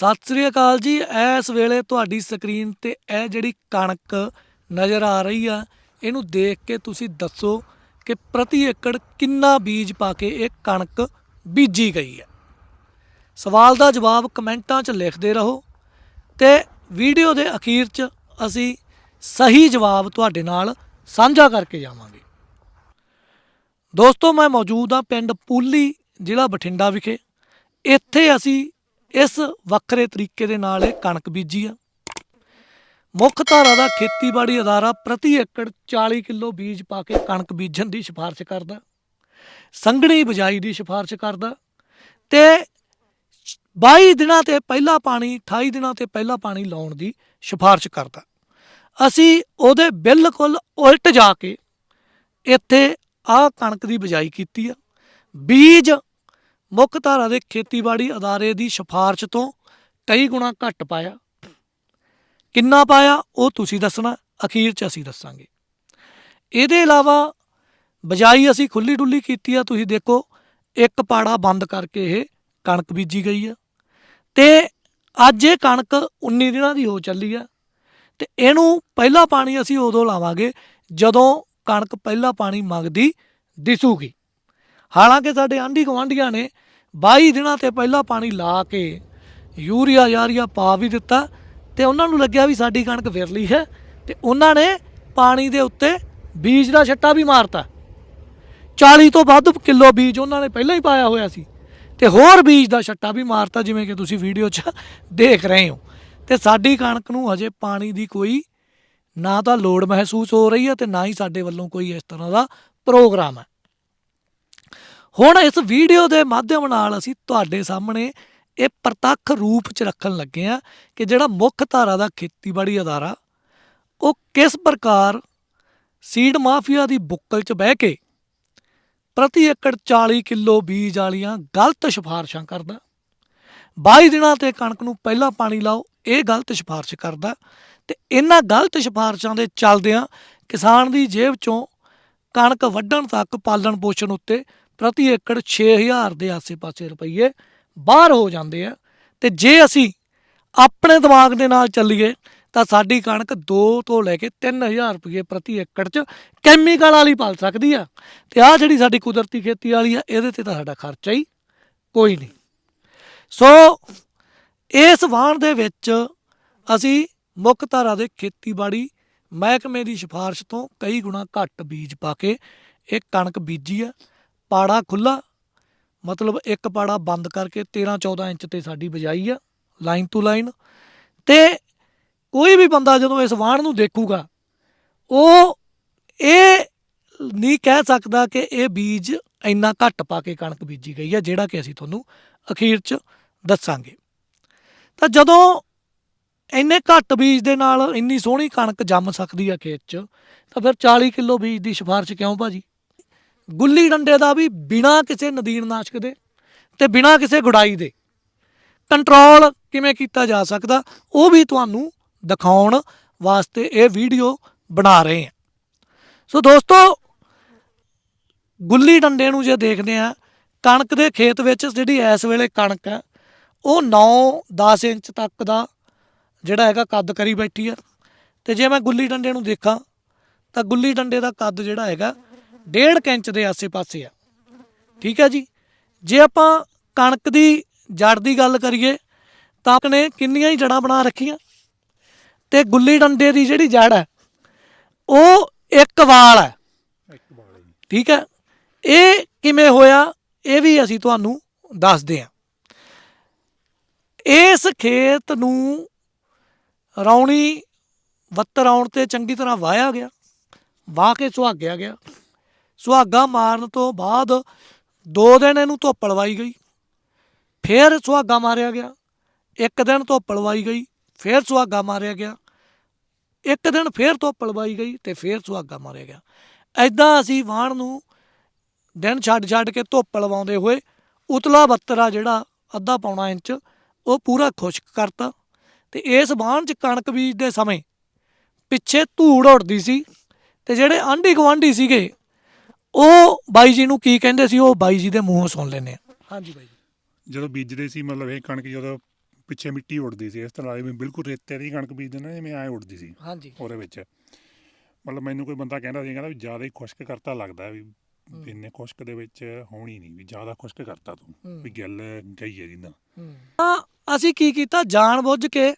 ਸਤਿ ਸ੍ਰੀ ਅਕਾਲ ਜੀ। ਇਸ ਵੇਲੇ ਤੁਹਾਡੀ ਸਕਰੀਨ ਤੇ ਇਹ ਜਿਹੜੀ ਕਣਕ ਨਜ਼ਰ ਆ ਰਹੀ ਆ, ਇਹਨੂੰ ਦੇਖ ਕੇ ਤੁਸੀਂ ਦੱਸੋ ਕਿ ਪ੍ਰਤੀ ਏਕੜ ਕਿੰਨਾ ਬੀਜ ਪਾ ਕੇ ਇਹ ਕਣਕ ਬੀਜੀ ਗਈ ਹੈ। ਸਵਾਲ ਦਾ ਜਵਾਬ ਕਮੈਂਟਾਂ 'ਚ ਲਿਖਦੇ ਰਹੋ ਤੇ ਵੀਡੀਓ ਦੇ ਅਖੀਰ 'ਚ ਅਸੀਂ ਸਹੀ ਜਵਾਬ ਤੁਹਾਡੇ ਨਾਲ ਸਾਂਝਾ ਕਰਕੇ ਜਾਵਾਂਗੇ। ਦੋਸਤੋ, ਮੈਂ ਮੌਜੂਦ ਹਾਂ ਪਿੰਡ ਪੂਲੀ, ਜ਼ਿਲ੍ਹਾ ਬਠਿੰਡਾ ਵਿਖੇ। ਇੱਥੇ ਅਸੀਂ ਇਸ ਵੱਖਰੇ ਤਰੀਕੇ ਦੇ ਨਾਲ ਇਹ ਕਣਕ ਬੀਜੀ ਆ। ਮੁੱਖ ਧਾਰਾ ਦਾ ਖੇਤੀਬਾੜੀ ਅਦਾਰਾ ਪ੍ਰਤੀ ਏਕੜ 40 ਕਿਲੋ ਬੀਜ ਪਾ ਕੇ ਕਣਕ ਬੀਜਣ ਦੀ ਸਿਫਾਰਿਸ਼ ਕਰਦਾ। ਸੰਘਣੀ ਬਜਾਈ ਦੀ ਸਿਫਾਰਿਸ਼ ਕਰਦਾ ਤੇ 22 ਦਿਨਾਂ ਤੇ ਪਹਿਲਾ ਪਾਣੀ 28 ਦਿਨਾਂ ਤੇ ਪਹਿਲਾ ਪਾਣੀ ਲਾਉਣ ਦੀ ਸਿਫਾਰਿਸ਼ ਕਰਦਾ। ਅਸੀਂ ਉਹਦੇ ਬਿਲਕੁਲ ਉਲਟ ਜਾ ਕੇ ਇੱਥੇ ਆਹ ਕਣਕ ਦੀ ਬਜਾਈ ਕੀਤੀ ਆ। ਬੀਜ ਮੁੱਖ ਧਾਰਾ ਦੇ ਖੇਤੀਬਾੜੀ ਅਦਾਰੇ ਦੀ ਸਿਫਾਰਿਸ਼ ਤੋਂ ਕਈ ਗੁਣਾ ਘੱਟ ਪਾਇਆ। ਕਿੰਨਾ ਪਾਇਆ, ਉਹ ਤੁਸੀਂ ਦੱਸਣਾ, ਅਖੀਰ 'ਚ ਅਸੀਂ ਦੱਸਾਂਗੇ। ਇਹਦੇ ਇਲਾਵਾ ਬਜਾਈ ਅਸੀਂ ਖੁੱਲੀ ਡੁੱਲੀ ਕੀਤੀ ਆ, ਤੁਸੀਂ ਦੇਖੋ, ਇੱਕ ਪਾੜਾ ਬੰਦ ਕਰਕੇ ਇਹ ਕਣਕ ਬੀਜੀ ਗਈ ਆ। ਤੇ ਅੱਜ ਇਹ ਕਣਕ 19 ਦਿਨਾਂ ਦੀ ਹੋ ਚੱਲੀ ਆ, ਤੇ ਇਹਨੂੰ ਪਹਿਲਾ ਪਾਣੀ ਅਸੀਂ ਉਦੋਂ ਲਾਵਾਂਗੇ ਜਦੋਂ ਕਣਕ ਪਹਿਲਾ ਪਾਣੀ ਮੰਗਦੀ ਦਿਸੂਗੀ। ਹਾਲਾਂਕਿ ਸਾਡੇ ਆਂਢੀ ਗੁਆਂਢੀਆਂ ਨੇ 22 ਦਿਨਾਂ ਤੇ ਪਹਿਲਾਂ ਪਾਣੀ ਲਾ ਕੇ ਯੂਰੀਆ, ਯਾਰੀਆ ਪਾ ਵੀ ਦਿੱਤਾ ਤੇ ਉਹਨਾਂ ਨੂੰ ਲੱਗਿਆ ਵੀ ਸਾਡੀ ਕਣਕ ਵਿਰਲੀ ਹੈ ਤੇ ਉਹਨਾਂ ਨੇ ਪਾਣੀ ਦੇ ਉੱਤੇ ਬੀਜ ਦਾ ਛੱਟਾ ਵੀ ਮਾਰਤਾ। 40 ਤੋਂ ਵੱਧ ਕਿਲੋ ਬੀਜ ਉਹਨਾਂ ਨੇ ਪਹਿਲਾਂ ਹੀ ਪਾਇਆ ਹੋਇਆ ਸੀ ਤੇ ਹੋਰ ਬੀਜ ਦਾ ਛੱਟਾ ਵੀ ਮਾਰਤਾ, ਜਿਵੇਂ ਕਿ ਤੁਸੀਂ ਵੀਡੀਓ 'ਚ ਦੇਖ ਰਹੇ ਹੋ। ਤੇ ਸਾਡੀ ਕਣਕ ਨੂੰ ਹਜੇ ਪਾਣੀ ਦੀ ਕੋਈ ਨਾ ਤਾਂ ਲੋੜ ਮਹਿਸੂਸ ਹੋ ਰਹੀ ਹੈ ਤੇ ਨਾ ਹੀ ਸਾਡੇ ਵੱਲੋਂ ਕੋਈ ਇਸ ਤਰ੍ਹਾਂ ਦਾ ਪ੍ਰੋਗਰਾਮ ਹੈ। ਹੁਣ ਇਸ ਵੀਡੀਓ ਦੇ ਮਾਧਿਅਮ ਨਾਲ ਅਸੀਂ ਤੁਹਾਡੇ ਸਾਹਮਣੇ ਇਹ ਪ੍ਰਤੱਖ ਰੂਪ 'ਚ ਰੱਖਣ ਲੱਗੇ ਆ ਕਿ ਜਿਹੜਾ ਮੁੱਖ ਧਾਰਾ ਦਾ ਖੇਤੀਬਾੜੀ ਅਦਾਰਾ, ਉਹ ਕਿਸ ਪ੍ਰਕਾਰ ਸੀਡ ਮਾਫੀਆ ਦੀ ਬੁੱਕਲ 'ਚ ਬਹਿ ਕੇ ਪ੍ਰਤੀ ਏਕੜ 40 ਕਿਲੋ ਬੀਜ ਵਾਲੀਆਂ ਗਲਤ ਸਿਫਾਰਸ਼ਾਂ ਕਰਦਾ 22 ਦਿਨਾਂ ਤੇ ਕਣਕ ਨੂੰ ਪਹਿਲਾਂ ਪਾਣੀ ਲਾਓ, ਇਹ ਗਲਤ ਸਿਫਾਰਸ਼ ਕਰਦਾ ਤੇ ਇਹਨਾਂ ਗਲਤ ਸਿਫਾਰਸ਼ਾਂ ਦੇ ਚੱਲਦਿਆਂ ਕਿਸਾਨ ਦੀ ਜੇਬ 'ਚੋਂ ਕਣਕ ਵੱਢਣ ਤੱਕ ਪਾਲਣ ਪੋਸ਼ਣ ਉੱਤੇ ਪ੍ਰਤੀ ਏਕੜ 6000 ਦੇ ਆਸੇ-ਪਾਸੇ ਰੁਪਈਏ ਬਾਹਰ ਹੋ ਜਾਂਦੇ ਆ। ਤੇ ਜੇ ਅਸੀਂ ਆਪਣੇ ਦਿਮਾਗ ਦੇ ਨਾਲ ਚੱਲੀਏ, ਤਾਂ ਸਾਡੀ ਕਣਕ 2 ਤੋਂ ਲੈ ਕੇ 3000 ਰੁਪਏ ਪ੍ਰਤੀ ਏਕੜ 'ਚ ਕੈਮੀਕਲ ਵਾਲੀ ਪਲ ਸਕਦੀ ਆ। ਤੇ ਆ ਜਿਹੜੀ ਸਾਡੀ ਕੁਦਰਤੀ ਖੇਤੀ ਵਾਲੀ ਆ, ਇਹਦੇ ਤੇ ਤਾਂ ਸਾਡਾ ਖਰਚਾ ਹੀ ਕੋਈ ਨਹੀਂ। ਸੋ ਇਸ ਵਾਹਣ ਦੇ ਵਿੱਚ ਅਸੀਂ ਮੁੱਖ ਧਾਰਾ ਦੇ ਖੇਤੀਬਾੜੀ ਮਹਿਕਮੇ ਦੀ ਸਿਫਾਰਿਸ਼ ਤੋਂ ਕਈ ਗੁਣਾ ਘੱਟ ਬੀਜ ਪਾ ਕੇ ਇਹ ਕਣਕ ਬੀਜੀ ਆ। ਪਾੜਾ ਖੁੱਲਾ ਮਤਲਬ ਇੱਕ ਪਾੜਾ ਬੰਦ ਕਰਕੇ 13 14 ਇੰਚ ਤੇ ਸਾਡੀ ਬਜਾਈ ਆ ਲਾਈਨ ਟੂ ਲਾਈਨ ਤੇ ਕੋਈ ਵੀ ਬੰਦਾ ਜਦੋਂ ਇਸ ਵਾਹਣ ਨੂੰ ਦੇਖੂਗਾ, ਉਹ ਇਹ ਨਹੀਂ ਕਹਿ ਸਕਦਾ ਕਿ ਇਹ ਬੀਜ ਇੰਨਾ ਘੱਟ ਪਾ ਕੇ ਕਣਕ ਬੀਜੀ ਗਈ ਆ, ਜਿਹੜਾ ਕਿ ਅਸੀਂ ਤੁਹਾਨੂੰ ਅਖੀਰ 'ਚ ਦੱਸਾਂਗੇ। ਤਾਂ ਜਦੋਂ ਇੰਨੇ ਘੱਟ ਬੀਜ ਦੇ ਨਾਲ ਇੰਨੀ ਸੋਹਣੀ ਕਣਕ ਜੰਮ ਸਕਦੀ ਆ ਖੇਤ 'ਚ, ਤਾਂ ਫਿਰ 40 ਕਿਲੋ ਬੀਜ ਦੀ ਸਿਫਾਰਿਸ਼ ਕਿਉਂ ਭਾਜੀ? ਗੁੱਲੀ ਡੰਡੇ ਦਾ ਵੀ ਬਿਨਾਂ ਕਿਸੇ ਨਦੀਨਨਾਸ਼ਕ ਦੇ ਤੇ ਬਿਨਾਂ ਕਿਸੇ ਗੁਡਾਈ ਦੇ ਕੰਟਰੋਲ ਕਿਵੇਂ ਕੀਤਾ ਜਾ ਸਕਦਾ, ਉਹ ਵੀ ਤੁਹਾਨੂੰ ਦਿਖਾਉਣ ਵਾਸਤੇ ਇਹ ਵੀਡੀਓ ਬਣਾ ਰਹੇ ਹਾਂ। ਸੋ ਦੋਸਤੋ, ਗੁੱਲੀ ਡੰਡੇ ਨੂੰ ਜੇ ਦੇਖਦੇ ਆ ਕਣਕ ਦੇ ਖੇਤ ਵਿੱਚ ਜਿਹੜੀ ਇਸ ਵੇਲੇ ਕਣਕ ਹੈ, ਉਹ 9-10 ਇੰਚ ਤੱਕ ਦਾ ਜਿਹੜਾ ਹੈਗਾ ਕੱਦ ਕਰੀ ਬੈਠੀ ਆ ਤੇ ਜੇ ਮੈਂ ਗੁੱਲੀ ਡੰਡੇ ਨੂੰ ਦੇਖਾਂ, ਤਾਂ ਗੁੱਲੀ ਡੰਡੇ ਦਾ ਕੱਦ ਜਿਹੜਾ ਹੈਗਾ ਡੇਢ ਇੰਚ ਦੇ ਆਸੇ-ਪਾਸੇ ਆ। ਠੀਕ ਹੈ ਜੀ? ਜੇ ਆਪਾਂ ਕਣਕ ਦੀ ਜੜ ਦੀ ਗੱਲ ਕਰੀਏ, ਤਾਂ ਨੇ ਕਿੰਨੀਆਂ ਹੀ ਜੜਾਂ ਬਣਾ ਰੱਖੀਆਂ। ਤੇ ਗੁੱਲੀ ਡੰਡੇ ਦੀ ਜਿਹੜੀ ਜੜ ਹੈ, ਉਹ ਇੱਕ ਵਾਲ ਹੈ। ਠੀਕ ਹੈ? ਇਹ ਕਿਵੇਂ ਹੋਇਆ, ਇਹ ਵੀ ਅਸੀਂ ਤੁਹਾਨੂੰ ਦੱਸਦੇ ਹਾਂ। ਇਸ ਖੇਤ ਨੂੰ ਰੌਣੀ ਵੱਤਰ ਆਉਣ ਤੇ ਚੰਗੀ ਤਰ੍ਹਾਂ ਵਾਹਿਆ ਗਿਆ, ਵਾਹ ਕੇ ਸੁਹਾਗਿਆ ਗਿਆ। ਸੁਹਾਗਾ ਮਾਰਨ ਤੋਂ ਬਾਅਦ ਦੋ ਦਿਨ ਇਹਨੂੰ ਧੁੱਪ ਲਵਾਈ ਗਈ। ਫਿਰ ਸੁਹਾਗਾ ਮਾਰਿਆ ਗਿਆ। ਇੱਕ ਦਿਨ ਧੁੱਪ ਲਵਾਈ ਗਈ, ਫਿਰ ਸੁਹਾਗਾ ਮਾਰਿਆ ਗਿਆ। ਇੱਕ ਦਿਨ ਫਿਰ ਧੁੱਪ ਲਵਾਈ ਗਈ ਤੇ ਫਿਰ ਸੁਹਾਗਾ ਮਾਰਿਆ ਗਿਆ। ਐਦਾਂ ਅਸੀਂ ਵਾਹਣ ਨੂੰ ਦਿਨ ਛੱਡ ਛੱਡ ਕੇ ਧੁੱਪ ਲਵਾਉਂਦੇ ਹੋਏ ਉਤਲਾ ਬੱਤਰਾ ਜਿਹੜਾ ਅੱਧਾ ਪੌਣਾ ਇੰਚ ਉਹ ਪੂਰਾ ਖੁਸ਼ਕ ਕਰਤਾ ਤੇ ਇਸ ਬਾਣ 'ਚ ਕਣਕ ਬੀਜਦੇ ਸਮੇਂ ਪਿੱਛੇ ਧੂੜ ਉੱਡਦੀ ਸੀ ਤੇ ਜਿਹੜੇ ਆਂਢੀ ਗੁਆਂਢੀ ਸੀਗੇ ਉਹ ਬਾਈ ਜੀ ਨੂੰ ਕੀ ਕਹਿੰਦੇ ਸੀ ਉਹ ਬਾਈ ਜੀ ਦੇ ਮੂੰਹੋਂ ਸੁਣ ਲੈਨੇ ਆ। ਹਾਂਜੀ ਬਾਈ ਜੀ। ਜਦੋਂ ਬੀਜਦੇ ਸੀ ਮਤਲਬ ਇਹ ਕਣਕ ਜਦੋਂ ਪਿੱਛੇ ਮਿੱਟੀ ਉੱਡਦੀ ਸੀ ਇਸ ਤਰ੍ਹਾਂ ਜਿਵੇਂ ਬਿਲਕੁਲ ਰੇਤੇ ਦੀ ਕਣਕ ਬੀਜਦੇ ਨੇ ਜਿਵੇਂ ਐ ਉੱਡਦੀ ਸੀ ਹਾਂਜੀ। ਉਹਦੇ ਵਿੱਚ। ਮਤਲਬ ਮੈਨੂੰ ਕੋਈ ਬੰਦਾ ਕਹਿੰਦਾ ਸੀ ਕਹਿੰਦਾ ਵੀ ਜ਼ਿਆਦਾ ਹੀ ਖੁਸ਼ਕ ਕਰਤਾ ਲੱਗਦਾ ਵੀ ਇੰਨੇ ਖੁਸ਼ਕ ਦੇ ਵਿੱਚ ਹੋਣੀ ਨਹੀਂ ਵੀ ਜ਼ਿਆਦਾ ਖੁਸ਼ਕ ਕਰਤਾ ਤੂੰ। ਵੀ ਗੱਲ ਗਈ ਹੈ। ਜਿੱਦਾਂ ਤਾਂ ਅਸੀਂ ਕੀ ਕੀਤਾ ਜਾਣ ਬੁੱਝ ਕੇ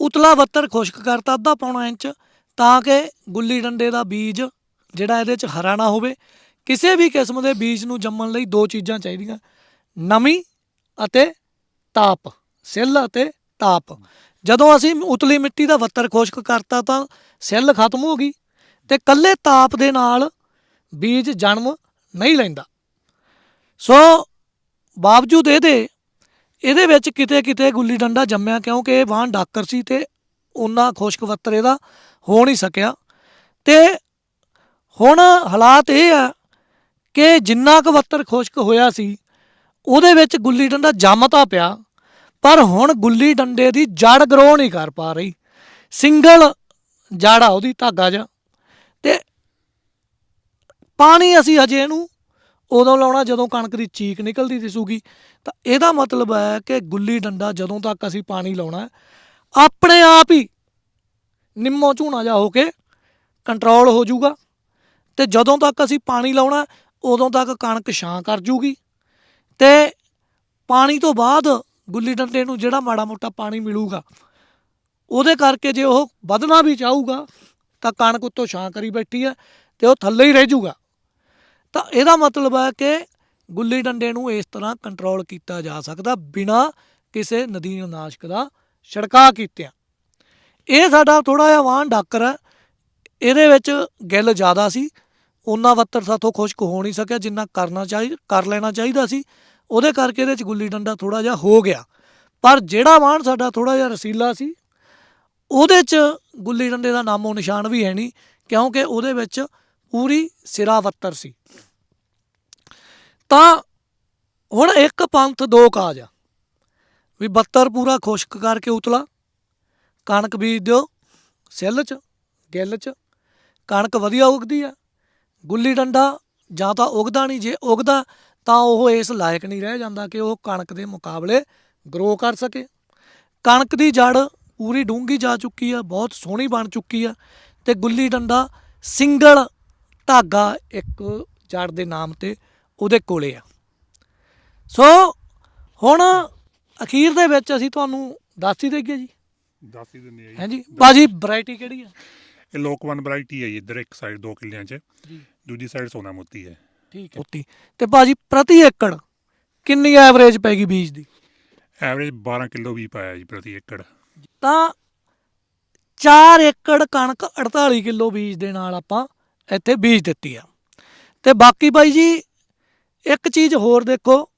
ਉਤਲਾ ਬੱਤਰ ਖੁਸ਼ਕ ਕਰਤਾ ਅੱਧਾ ਪੌਣਾ ਇੰਚ ਤਾਂ ਕਿ ਗੁੱਲੀ ਡੰਡੇ ਦਾ ਬੀਜ ਜਿਹੜਾ ਇਹਦੇ ਚ ਹਰਾ ਨਾ ਹੋਵੇ, ਕਿਸੇ ਵੀ ਕਿਸਮ ਦੇ ਬੀਜ ਨੂੰ ਜੰਮਣ ਲਈ ਦੋ ਚੀਜ਼ਾਂ ਚਾਹੀਦੀਆਂ, ਨਮੀ ਅਤੇ ਤਾਪ, ਸਿੱਲ ਅਤੇ ਤਾਪ। ਜਦੋਂ ਅਸੀਂ ਉਤਲੀ ਮਿੱਟੀ ਦਾ ਵੱਤਰ ਖੁਸ਼ਕ ਕਰਤਾ ਤਾਂ ਸਿੱਲ ਖਤਮ ਹੋ ਗਈ ਤੇ ਕੱਲੇ ਤਾਪ ਦੇ ਨਾਲ ਬੀਜ ਜਨਮ ਨਹੀਂ ਲੈਂਦਾ। ਸੋ ਬਾਵਜੂਦ ਇਹਦੇ ਇਹਦੇ ਵਿੱਚ ਕਿਤੇ ਕਿਤੇ ਗੁੱਲੀ ਡੰਡਾ ਜੰਮਿਆ ਕਿਉਂਕਿ ਇਹ ਵਾਹਨ ਡਾਕਰ ਸੀ ਤੇ ਉਹਨਾਂ ਖੁਸ਼ਕ ਵੱਤਰ ਇਹਦਾ ਹੋ ਨਹੀਂ ਸਕਿਆ। ਤੇ ਹੁਣ ਹਾਲਾਤ ਇਹ ਆ ਕਿ ਜਿੰਨਾ ਕੁ ਬੱਤਰ ਖੁਸ਼ਕ ਹੋਇਆ ਸੀ, ਉਹਦੇ ਵਿੱਚ ਗੁੱਲੀ ਡੰਡਾ ਜੰਮ ਤਾਂ ਪਿਆ, ਪਰ ਹੁਣ ਗੁੱਲੀ ਡੰਡੇ ਦੀ ਜੜ ਗਰੋ ਨਹੀਂ ਕਰ ਪਾ ਰਹੀ। ਸਿੰਗਲ ਜੜ ਆ ਉਹਦੀ ਧਾਗਾ ਜਿਹਾ ਤੇ ਪਾਣੀ ਅਸੀਂ ਹਜੇ ਇਹਨੂੰ ਉਦੋਂ ਲਾਉਣਾ ਜਦੋਂ ਕਣਕ ਦੀ ਚੀਕ ਨਿਕਲਦੀ ਦਿਸੂਗੀ ਤਾਂ ਇਹਦਾ ਮਤਲਬ ਹੈ ਕਿ ਗੁੱਲੀ ਡੰਡਾ ਜਦੋਂ ਤੱਕ ਅਸੀਂ ਪਾਣੀ ਲਾਉਣਾ, ਆਪਣੇ ਆਪ ਹੀ ਨਿੰਮੋ ਝੂਣਾ ਜਾ ਹੋ ਕੇ ਕੰਟਰੋਲ ਹੋ ਜਾਊਗਾ। ਤੇ ਜਦੋਂ ਤੱਕ ਅਸੀਂ ਪਾਣੀ ਲਾਉਣਾ, ਉਦੋਂ ਤੱਕ ਕਣਕ ਛਾਂ ਕਰ ਜੂਗੀ। ਤੇ ਪਾਣੀ ਤੋਂ ਬਾਅਦ ਗੁੱਲੀ ਡੰਡੇ ਨੂੰ ਜਿਹੜਾ ਮਾੜਾ ਮੋਟਾ ਪਾਣੀ ਮਿਲੂਗਾ, ਉਹਦੇ ਕਰਕੇ ਜੇ ਉਹ ਵਧਣਾ ਵੀ ਚਾਹੂਗਾ, ਤਾਂ ਕਣਕ ਉੱਤੋਂ ਛਾਂ ਕਰੀ ਬੈਠੀ ਹੈ ਤੇ ਉਹ ਥੱਲੇ ਹੀ ਰਹਿ ਜਾਊਗਾ ਤਾਂ ਇਹਦਾ ਮਤਲਬ ਹੈ ਕਿ ਗੁੱਲੀ ਡੰਡੇ ਨੂੰ ਇਸ ਤਰ੍ਹਾਂ ਕੰਟਰੋਲ ਕੀਤਾ ਜਾ ਸਕਦਾ ਬਿਨਾ ਕਿਸੇ ਨਦੀਨ ਨਾਸ਼ਕ ਦਾ ਛਿੜਕਾਅ ਕੀਤਿਆਂ। ਇਹ ਸਾਡਾ ਥੋੜਾ ਜਿਹਾ ਵਾਹਨ ਡਾਕਰ ਹੈ, ਇਹਦੇ ਵਿੱਚ ਗਿੱਲ ਜ਼ਿਆਦਾ ਸੀ ਉਹਨਾਂ ਵੱਤਰ ਸਾਥੋਂ ਖੁਸ਼ਕ ਹੋ ਨਹੀਂ ਸਕਿਆ ਜਿੰਨਾ ਕਰਨਾ ਚਾਹੀ, ਕਰ ਲੈਣਾ ਚਾਹੀਦਾ ਸੀ। ਉਹਦੇ ਕਰਕੇ ਇਹਦੇ 'ਚ ਗੁੱਲੀ ਡੰਡਾ ਥੋੜਾ ਜਿਹਾ ਹੋ ਗਿਆ। ਪਰ ਜਿਹੜਾ ਵਾਹਨ ਸਾਡਾ ਥੋੜਾ ਜਿਹਾ ਰਸੀਲਾ ਸੀ, ਉਹਦੇ 'ਚ ਗੁੱਲੀ ਡੰਡੇ ਦਾ ਨਾਮੋ ਨਿਸ਼ਾਨ ਵੀ ਹੈ ਨਹੀਂ, ਕਿਉਂਕਿ ਉਹਦੇ ਵਿੱਚ ਪੂਰੀ ਸਿਰਾ ਵੱਤਰ ਸੀ। ਤਾਂ ਹੁਣ ਇੱਕ ਪੰਥ ਦੋ ਕਾਜ ਆ। ਵੀ ਬੱਤਰ ਪੂਰਾ ਖੁਸ਼ਕ ਕਰਕੇ ਉਤਲਾ, ਕਣਕ ਬੀਜ ਦਿਓ, ਸਿੱਲ 'ਚ, ਗਿੱਲ 'ਚ, ਕਣਕ ਵਧੀਆ ਉਗਦੀ ਆ। ਗੁੱਲੀ ਡੰਡਾ ਜਾਂ ਤਾਂ ਉਗਦਾ ਨਹੀਂ ਜੇ ਉਗਦਾ ਤਾਂ ਉਹ ਇਸ ਲਾਇਕ ਨਹੀਂ ਰਹਿ ਜਾਂਦਾ ਕਿ ਉਹ ਕਣਕ ਦੇ ਮੁਕਾਬਲੇ ਗਰੋ ਕਰ ਸਕੇ। ਕਣਕ ਦੀ ਜੜ ਪੂਰੀ ਡੂੰਘੀ ਜਾ ਚੁੱਕੀ ਆ ਬਹੁਤ ਸੋਹਣੀ ਬਣ ਚੁੱਕੀ ਆ ਤੇ ਗੁੱਲੀ ਡੰਡਾ ਸਿੰਗਲ ਧਾਗਾ ਇੱਕ ਜੜ ਦੇ ਨਾਮ ਤੇ ਉਹਦੇ ਕੋਲੇ ਆ। ਸੋ ਹੁਣ ਅਖੀਰ ਦੇ ਵਿੱਚ ਅਸੀਂ ਤੁਹਾਨੂੰ ਦੱਸ ਹੀ ਦੇਈਏ ਜੀ। ਦੱਸ ਹੀ ਦਿੰਦੇ ਆ ਜੀ। ਹਾਂਜੀ ਬਾਜੀ ਵੈਰਾਈਟੀ ਕਿਹੜੀ ਆ? ਇਹ ਲੋਕਵਨ ਵੈਰਾਈਟੀ ਹੈ ਜੀ ਇੱਧਰ ਇੱਕ ਸਾਈਡ 2 ਕਿੱਲਿਆਂ 'ਚ ਜੀ। ਦੂਜੀ ਸਾਈਡ ਸੋਨਾ ਮੋਤੀ ਹੈ। ਠੀਕ ਹੈ। ਉੱਤੀ ਤੇ ਬਾਜੀ ਪ੍ਰਤੀ ਏਕੜ ਕਿੰਨੀ ਐਵਰੇਜ ਪੈਗੀ ਬੀਜ ਦੀ? ਐਵਰੇਜ 12 ਕਿਲੋ ਵੀ ਪਾਇਆ ਜੀ ਪ੍ਰਤੀ ਏਕੜ। ਤਾਂ 4 ਏਕੜ ਕਣਕ 48 ਕਿਲੋ ਬੀਜ ਦੇ ਨਾਲ ਆਪਾਂ ਇੱਥੇ ਬੀਜ ਦਿੱਤੀ ਆ। ਤੇ ਬਾਕੀ ਬਾਈ ਜੀ ਇੱਕ ਚੀਜ਼ ਹੋਰ ਦੇਖੋ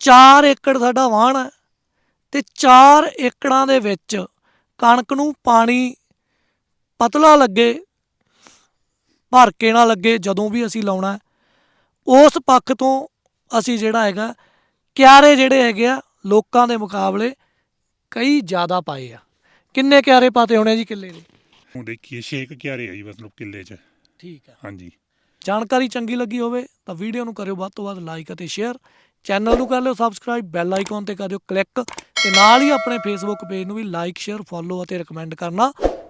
4 ਏਕੜ ਸਾਡਾ ਵਾਹਣ ਹੈ ਤੇ 4 ਏਕੜਾਂ ਦੇ ਵਿੱਚ ਕਣਕ ਨੂੰ ਪਾਣੀ ਪਤਲਾ ਲੱਗੇ ਭਰ ਕੇ ਨਾ ਲੱਗੇ ਜਦੋਂ ਵੀ ਅਸੀਂ ਲਾਉਣਾ ਉਸ ਪੱਖ ਤੋਂ ਅਸੀਂ ਜਿਹੜਾ ਹੈਗਾ ਕਿਆਰੇ ਜਿਹੜੇ ਹੈਗੇ ਆ ਲੋਕਾਂ ਦੇ ਮੁਕਾਬਲੇ ਕਈ ਜ਼ਿਆਦਾ ਪਾਏ ਆ। ਕਿੰਨੇ ਕਿਆਰੇ ਪਾਤੇ ਹੋਣੇ ਜੀ ਕਿੱਲੇ ਦੇ? ਹੁਣ ਦੇਖੀਏ ਛੇਕ ਕਿਆਰੇ ਆ ਜੀ ਮਤਲਬ ਕਿੱਲੇ 'ਚ। ਠੀਕ ਹੈ ਹਾਂਜੀ। ਜਾਣਕਾਰੀ ਚੰਗੀ ਲੱਗੀ ਹੋਵੇ ਤਾਂ ਵੀਡੀਓ ਨੂੰ ਕਰਿਓ ਵੱਧ ਤੋਂ ਵੱਧ ਲਾਈਕ ਅਤੇ ਸ਼ੇਅਰ ਚੈਨਲ ਨੂੰ ਕਰ ਲਿਓ ਸਬਸਕ੍ਰਾਈਬ ਬੈਲ ਆਈਕਨ ਤੇ ਕਰ ਦਿਓ ਕਲਿੱਕ ਤੇ ਨਾਲ ਹੀ ਆਪਣੇ ਫੇਸਬੁੱਕ ਪੇਜ ਨੂੰ ਵੀ ਲਾਈਕ ਸ਼ੇਅਰ ਫੋਲੋ ਅਤੇ ਰეკਮੈਂਡ ਕਰਨਾ।